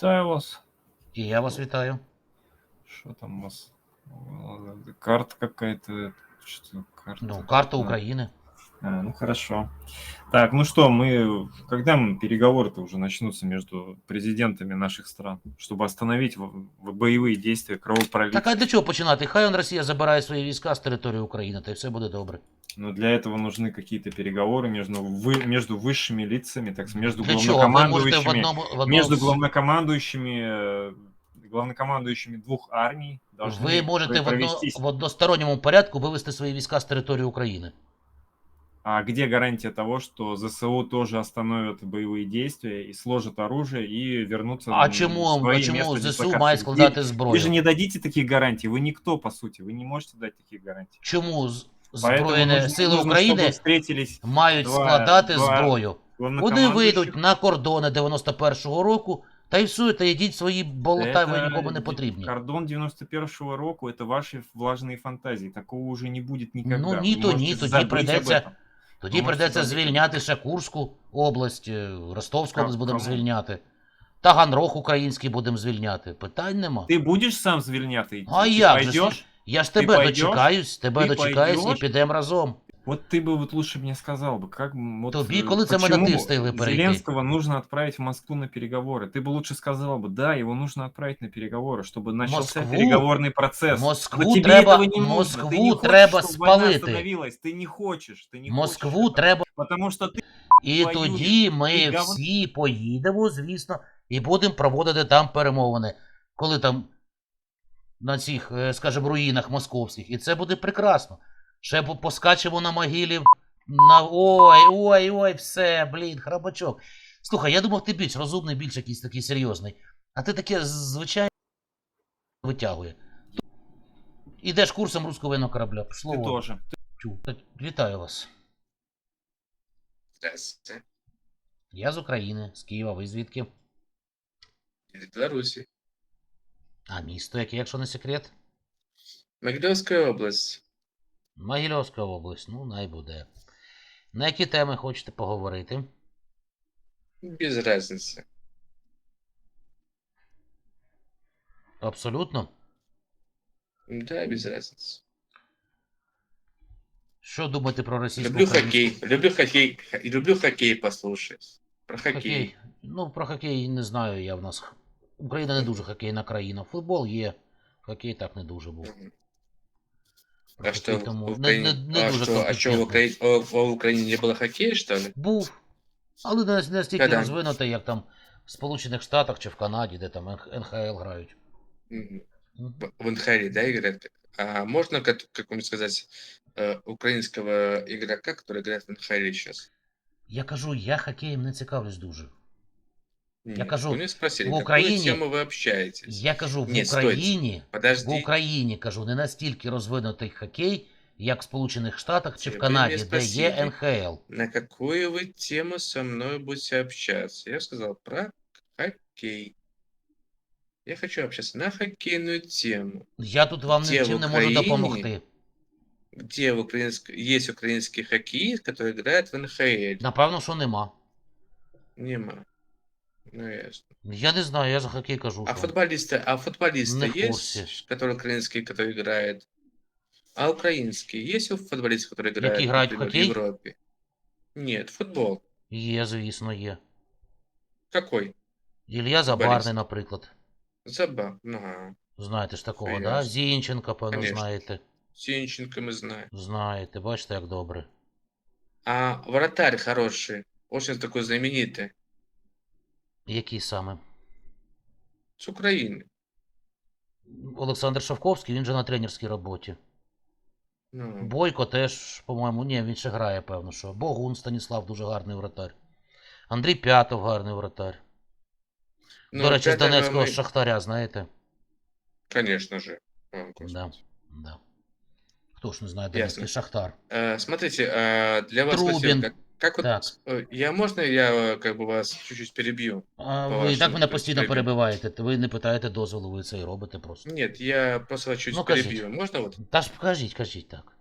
Вітаю вас. І я вас вітаю. Що там у вас? Карта какая-то. Что карта? Ну, карта. України. А, ну хорошо. Так, ну что, мы когда м, переговоры-то уже начнутся между президентами наших стран, чтобы остановить в- в- боевые действия, кровопролитие? Так а для чого починати? Хай он Росія забирає свої війська з території України, та й все буде добре. Но для этого нужны какие-то переговоры между, вы, между высшими лицами, так сказать, между Для чого? Ви можете в главнокомандующими, одному, в одному между з- главнокомандующими, э, главнокомандующими двух армий должны ви можете в, одно, провестись в односторонньому порядку вивести свої війська з території України. А где гарантия того, что ЗСУ тоже остановят боевые действия и сложат оружие и вернутся А на чому, свои а чому места ЗСУ дислокации? має Где- складати Вы зброю? же не дадите таких гарантий, вы никто, по сути, вы не можете дать таких гарантий. Чому з- Поэтому Збройні нужно- сили нужно, України чтобы встретились мають два- складати два зброю? Вони главнокомандующих. вийдуть на кордони 91-го року, та й все, та йдіть свої болота, ви Это нікому не ди- потрібні. Кордон 91 року это ваши влажные фантазии. Такого уже не будет никогда. Ну, Вы ні, то ні, можете тоді забыть об прийдеться этом. тоді прийдеться звільняти ще Курську область, е, Ростовську область будемо звільняти. Таганрог український будемо звільняти. Питань нема. Ти будеш сам звільняти? А як же? Я ж тебе дочекаюсь, тебе дочекаюсь і підемо разом. Вот ты бы вот лучше мне сказал бы, как м, вот, Тобі э, коли це ми на почему ти встигли перейти? Зеленского нужно отправить в Москву на переговоры. Ты бы лучше сказал бы, да, его нужно отправить на переговоры, чтобы начался Москву? переговорный процесс. Москву Но тебе треба- этого не нужно. Москву ты не хочешь, треба чтобы война спалити. остановилась. Ты не хочешь, ты не Москву хочешь этого, треба. Потому что ты І воюєш. тоді ми Ти гав- всі поїдемо, звісно, і будемо проводити там перемовини. Коли там на цих, е, скажімо, руїнах московських. І це буде прекрасно. Ще поскачемо на могилі. На... Ой, ой, ой, все, блін, храбачок. Слухай, я думав, ти більш розумний, більш якийсь такий серйозний. А ти таке звичайно витягує. Ідеш курсом руського воєнного корабля. Пішло. вон. тоже. Вітаю вас. Здравствуйте. Я з України, з Києва, ви звідки? Из Беларуси. А місто яке, якщо не секрет? Могилевская область. Могильовська область, ну най буде. На які теми хочете поговорити? Без разницы. Абсолютно. Да, без разницы. Що думаєте про російську Люблю хоккей. Люблю хоккей. Люблю хоккей послушать. Про хоккей. Хоккей. Ну, про хокей не знаю я в нас. Україна не дуже хокейна країна. Футбол є. Хокей так не дуже був. Мгм. Про А что, хокей в тому не, Украине, не, не а, дуже что, а что в, компетентно. Украине, о, в Украине не было хоккея, что ли? Був. Але не, не настільки Та-да. розвинутий, як там в Сполучених Штатах чи в Канаді, де там НХЛ грають. Мгм. Мгм. В в НХЛ, да, играет? А можно как- какому-нибудь сказать э, украинского игрока, который играет в НХЛ сейчас? Я кажу, я хокеєм не цікавлюсь дуже. Нет, кажу, вы не спросили, в какую Украине- тему вы общаетесь? Я кажу, в Ні, стойте. Україні, в Подожди. Україні кажу, не настільки розвинутий хокей, як в Сполучених Штатах чи в Тебе не Канаді, де спросили. є НХЛ. На какую вы тему со мной будете общаться? Я сказал про хоккей. Я хочу общаться на хоккейную тему. Я тут вам Де в нічим не можу Україні? допомогти. Где в украинск... есть украинский хоккеист, который играет в НХЛ? Напевно, що нема. Нема. Ну, ясно. Я не знаю, я за хокей кажу. А що. футболисты, а футболисты Не в есть, курсе. который украинский, который играет? А украинские есть у футболистов, которые играют, играют в например, хоккей? в Европе? Нет, футбол. Є, звісно, є. Какой? Ілля Забарний, наприклад. Заба. Ага. Знаєте ж такого, Ясно. да? Зінченка, певно, Конечно. знаєте. Сенченко мы знаем. Знаєте, бачите, як добре. А вратарь хороший, очень такой знаменитый, Який саме? с Украины. Олександр Шовковський, він же на тренерській роботі. Ну, Бойко теж, по-моєму, ні, він ще грає, певно, що. Богун Станіслав дуже гарний вратар. Андрій П'ятов гарний вратар. ну, До речі, з пятого Донецького мы- Шахтаря, знаєте? Конечно же. О, господи. Да. Да. Хто ж не знає Донецький Ясно. Шахтар? Э, смотрите, э, для вас Трубин. спросил, как, как вот, Так. э, я можно я э, как бы вас чуть-чуть перебью? А По ви і так вашому мене постійно прикладу. перебиваєте. Ви не питаєте дозволу, ви це і робите просто. Нет, я просто вас чуть Ну, кажите. перебью. Можно вот? Та ж кажіть, кажіть так.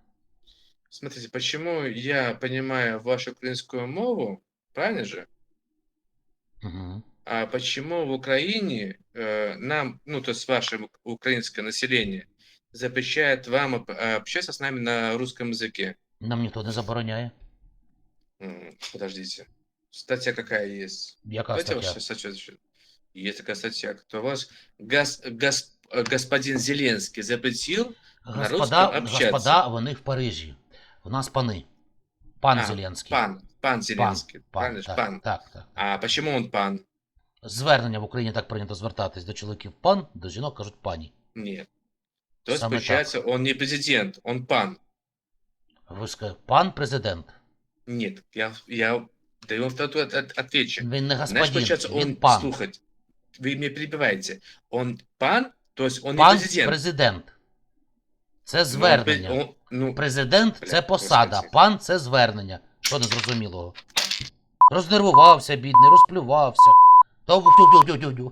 Смотрите, почему я понимаю вашу украинскую мову, правильно же? Угу. а почему в Украине э, нам, ну, то есть ваше ук- украинское население, запрещает вам об- общаться с нами на русском языке? Нам ніхто не забороняє. М, Подождите. Статья какая есть? Яка Давайте я стаття? вашу статью зачитаю. Есть такая статья, кто вас гос- гос- э, господин Зеленский запретил на Господа, общаться. господа, вони в Парижі. В нас пани. Пан А, Зеленський. Пан, пан Зеленский. Пан, правильно же? так, пан. так, так. А почему он пан? Звернення в Україні так прийнято звертатись до чоловіків пан, до жінок кажуть пані. Нет. То есть, Самое получается, он не президент, он пан. Ви скажете, пан президент. Нет, я, я даю вам второй от-. Він не господин, получается, он, пан. слухать, вы меня перебиваете. Он пан, то есть он Пан не президент. президент. Це Ну, звернення. он- ну, Президент це посада, господи. пан це звернення. Що незрозумілого? Рознервувався, бідний, розплювався. Та тю-тю-тю-тю-тю.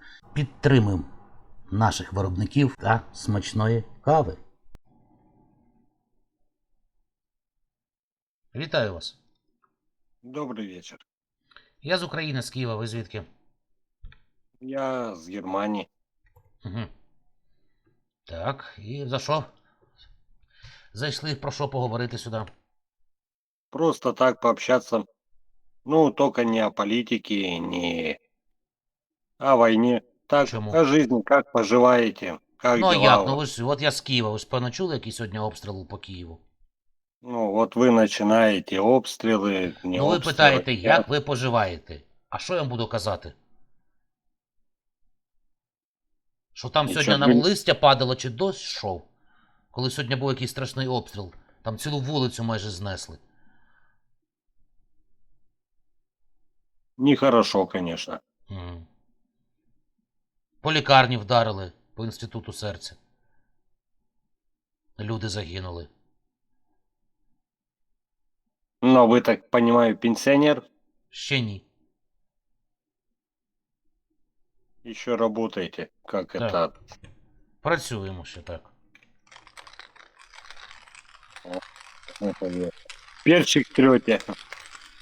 Підтримуємо наших виробників та смачної кави. Вітаю вас. Добрый вечер. Я з України, з Києва, ви звідки? Я с Германии. Угу. Так, і за що? Зайшли про що поговорити сюди? Просто так пообщаться. Ну, только не о политике, не о войне. Так, Почему? о жизни, как поживаете, как ну а дела як? у Ну ви вас? ж от я з Києва, ви ж певно чули, який сьогодні обстріл по Києву? Ну, вот вы начинаете обстрелы, не ну ви обстрелы. питаєте, Я- як ви поживаєте? А що я вам буду казати? Що там Нічого сьогодні нам ви- листя падало чи дощ йшов? Коли сьогодні був якийсь страшний обстріл, там цілу вулицю майже знесли. Нехорошо, конечно. Мгм. По лікарні вдарили, по інституту серця. Люди загинули. Но вы, так понимаю, пенсионер, Ще ні. еще работаете, как Так. это... Працюємо ще так. это вы, Перчик трете.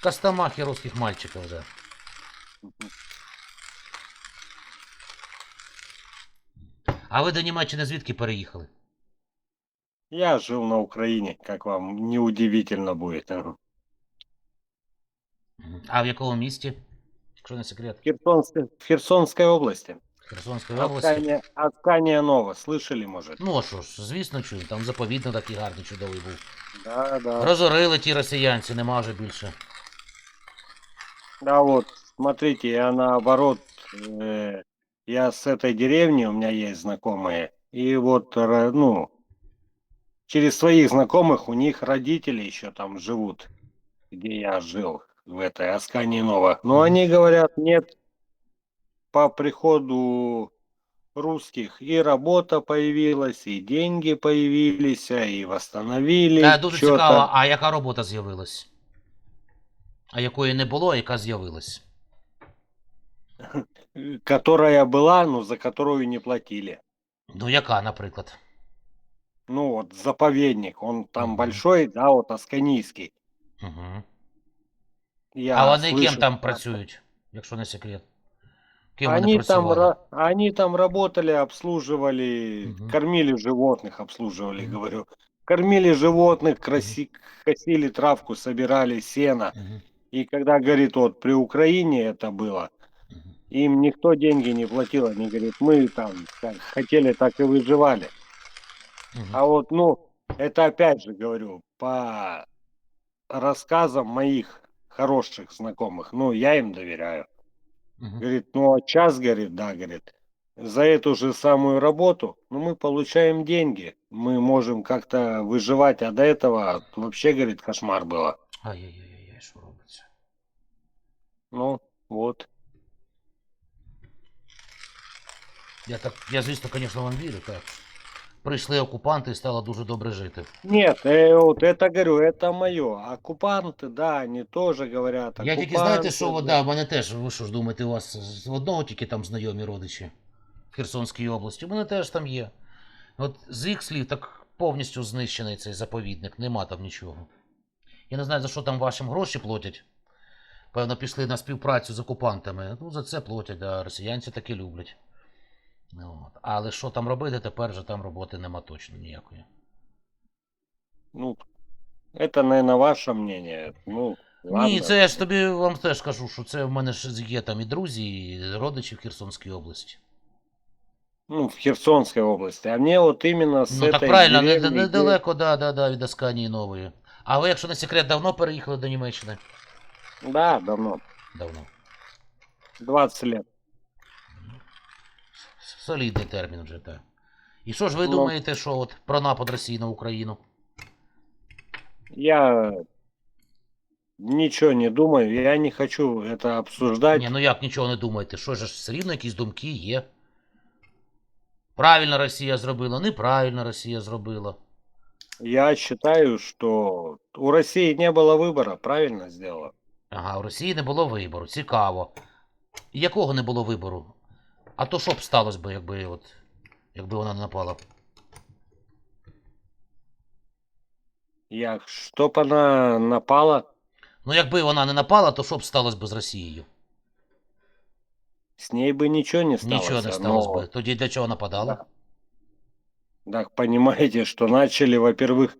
Костомахи русских мальчиков, да. А ви до Німеччини звідки переїхали? Я жил на Украине, как вам неудивительно будет. А в якому місті? Якщо не секрет. В Херсонской, в Херсонской области. Херсонської області. Аскания, Аскания Нова, слышали, может? Ну а що ж, звісно, чую, там заповідно такий гарний, чудовий був. Да, да. Розорили ті росіянці, нема вже більше. Да, вот, смотрите, я наоборот, э, я с этой деревни, у меня есть знакомые, и вот, ра- ну, через своих знакомых у них родители еще там живут, где я жил, в этой Аскании Нова. Но они говорят, нет, по приходу русских и работа появилась, и деньги появились, а и восстановили. Та дуже цікаво, а яка робота з'явилась? А якої не було, а яка з'явилась? которая была, но за которую не платили. Ну, яка, наприклад? Ну вот заповедник, он там большой, да, вот Асканийский. Угу. Я а вони ким слышал, там працюють, якщо не секрет? Ким вони Они там, працювали? ра- они там работали, обслуживали, Мгм. кормили животных, обслуживали, Мгм. говорю. Кормили животных, краси, косили травку, собирали сено. Мгм. И когда, говорит, вот при Украине это было. Им никто деньги не платил. Они говорят, мы там как хотели, так и выживали. Мгм. А вот, ну, это опять же говорю, по рассказам моих хороших знакомых, ну, я им доверяю. Мгм. Говорит, ну, а час, говорит, да, говорит, за эту же самую работу, ну, мы получаем деньги, мы можем как-то выживать, а до этого вообще, говорит, кошмар было. Ай-яй-яй, що робиться? Ну, вот. Я так, я, звісно, звісно, вам вірю, так. Прийшли окупанти і стало дуже добре жити. Нет, э, вот это говорю, это мое. Оккупанты, да, они тоже говорят. Я тільки знаєте, оккупанты, що да. да, в мене теж, ви що ж думаєте, у вас з одного тільки там знайомі родичі в Херсонській області. У мене теж там є. От з їх слів так повністю знищений цей заповідник, нема там нічого. Я не знаю, за що там вашим гроші платять. Певно, пішли на співпрацю з окупантами. Ну, за це платять, да, росіянці таки люблять. От. Але що там робити, тепер вже там роботи нема точно ніякої. Ну, это, наверное, ваше мнение. Ну, ладно. Ні, це я ж тобі вам теж кажу, що це в мене ж є там і друзі, і родичі в Херсонській області. Ну, в Херсонской области. А мне вот именно с Ну этой так правильно, не- деревни, недалеко, да, да, да, від Асканії нової. А ви, якщо не секрет, давно переїхали до Німеччини? Да, давно. Давно. 20 лет. С- Солідний термін вже, так. І що ж ви Ну. думаєте, що от про напад Росії на Україну? Я ничего не думаю, я не хочу это обсуждать. Ні, ну як нічого не думаєте? Що ж все рівно якісь думки є? Правильно Росія зробила, неправильно Росія зробила. Я считаю, что у России не было выбора, правильно сделала. Ага, у Росії не було вибору. Цікаво. І Якого не було вибору? А то що б сталося би, якби от. Якби вона не напала? Я, чтоб она напала, Ну, якби вона не напала, то що б сталося би з Росією? с ней бы ничего не сталося. Нічого не сталося но- би. Тоді для чого нападала? Так понимаете, что начали, во-первых,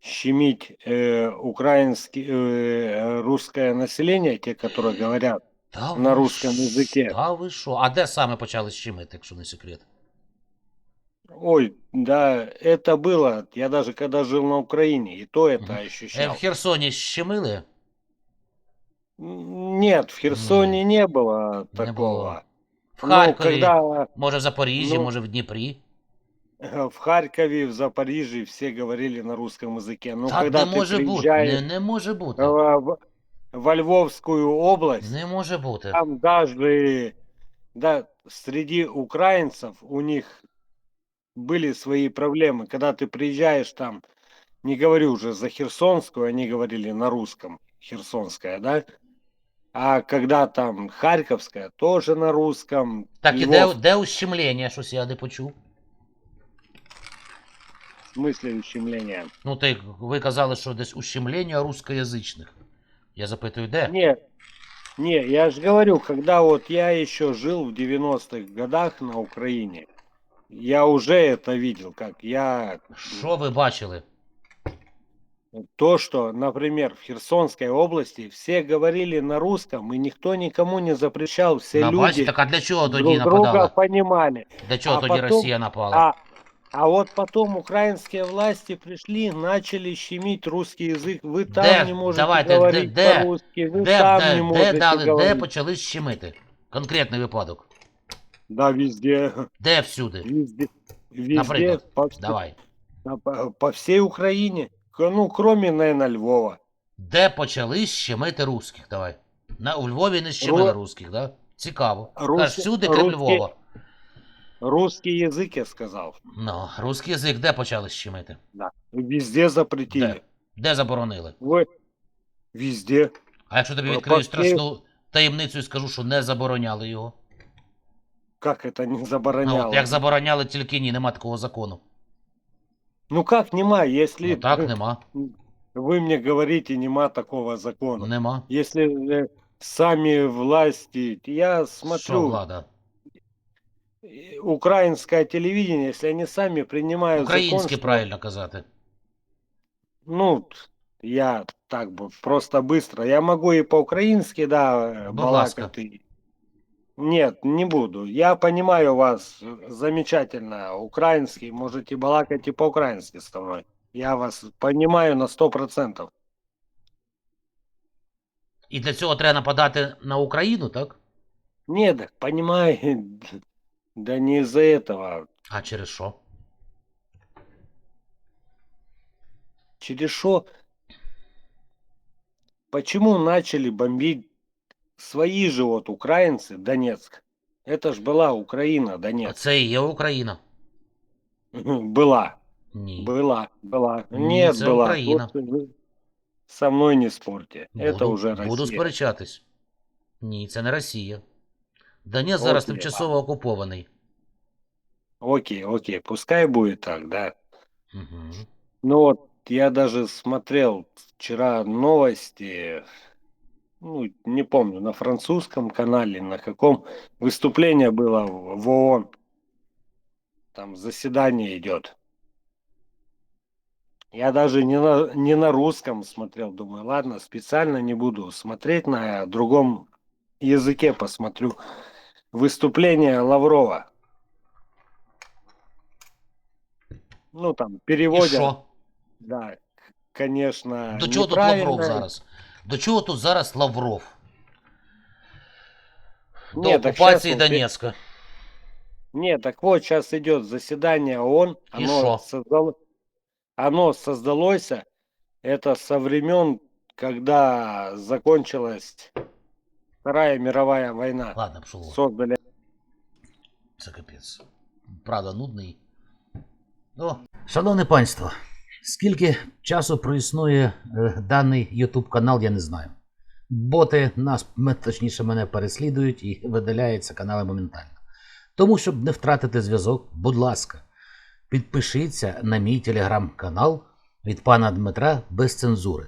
щемить э, украинский, э, русское население, те, которые говорят. Та на ви русском ш- язике. Та ви що? А де саме почали щемити, якщо не секрет? Ой, да, это было, я даже когда жил на Украине, и то это Мгм. Е, ощущал. в Херсоні щемили? М, Нет, в Херсоне не было Не такого. було. В Ну, Харкові, когда може в Запоріжжі, ну, може в Дніпрі. э, в Харькове, в Запорижье все говорили на русском языке. Но так когда не ты може бути. приезжаешь Не, не може бути. э, в, во Львовскую область, Не може бути. там даже да, среди украинцев у них были свои проблемы. Когда ты приезжаешь там, не говорю уже за Херсонскую, они говорили на русском, Херсонская, да? А когда там Харьковская, тоже на русском. Так, і де, Львов, де ущемлення? Щось я не почув. в смысле ущемления. Ну, так ви казали, що десь ущемлення русскоязичних. Я запитую, де? Не, не, я же говорю, когда вот я еще жил в 90-х годах на Украине, я уже это видел, как я Що ви бачили? То, что, например, в Херсонской области все говорили на русском, и никто никому не запрещал, все На, люди бачите, так а для чого тоді друг друга нападали? понимали. Для чого а тоді потом- Росія напала? А, а вот потом украинские власти пришли, начали щемить русский язык. Вы там Де? не можете Давайте, говорить де- де? по-русски, вы де, там де, не де, можете дали, де говорить. почали щемити? Конкретний випадок. Да, везде, Де всюди? везде, везде, Например, по, вс- Давай. по, по всей Украине. К- Ну, кроме, наверное, Львова. Де почали щемити русських? Давай. На, у Львові не щемили Ру- русських, да? Цікаво. Русські- Кажеш, всюди, крім русські- Львова. Русский язык, я сказал. Ну, русський язик де почали щемити? Да. Везде запретили. Де? Де заборонили? Вы везде. А якщо тобі По- відкрию по страшну таємницю і скажу, що не забороняли його. Как это не Ну, забороняло? от, як забороняли, тільки ні, нема такого закону. Ну как нема, если Ну так нема. вы мне говорите, нема такого закона. Нема. Если э, сами власти, я Що смотрю, влада? э, украинское телевидение, если они сами принимают Українське закон, что- правильно казати. ну, т- я так бы просто быстро, я могу и по-украински, да, э, Будь ласка. балакать. и- Нет, не буду. Я понимаю вас э, замечательно. Украинский, можете балакать и по-украински со мной. Я вас понимаю на сто процентов. І для цього треба нападати на Україну, так? Нет, так понимаю. Да не из-за этого. А через що? Через что? Почему начали бомбить свои же вот украинцы Донецк? Это ж была Украина, Донецк. Це і є Україна. Была, Ні. была, была. Не, Нет, это была. Украина. Вот вы со мной не спорьте. Это Буду- уже Буду Россия. сперечатись. Ні, це не Росія. Донець зараз Окей, тимчасово окупований. Окей, окей, пускай будет так, да. Угу. Ну вот, я даже смотрел вчера новости, ну, не помню, на французском канале, на каком выступление было в в ООН. Там заседание идет. Я даже не на, не на русском смотрел, думаю, ладно, специально не буду смотреть на другом языке, посмотрю. Выступление Лаврова. Ну, там, І переводят. що? Да, к- конечно, До чого тут Лавров неправильно. зараз? До чого тут зараз Лавров? До Ні, так окупації щас он пі- Донецька. Нет, так вот, сейчас идет заседание ООН. И Оно, шо? создало, оно создалось, это со времен, когда закончилась Вторая мировая война. Ладно, пішов. Создали. Це капець. Правда, нудний. О, шановне панство, скільки часу проіснує е, даний YouTube канал, я не знаю. Боти нас, точніше, мене переслідують і видаляються канали моментально. Тому, щоб не втратити зв'язок, будь ласка, підпишіться на мій телеграм-канал від пана Дмитра без цензури.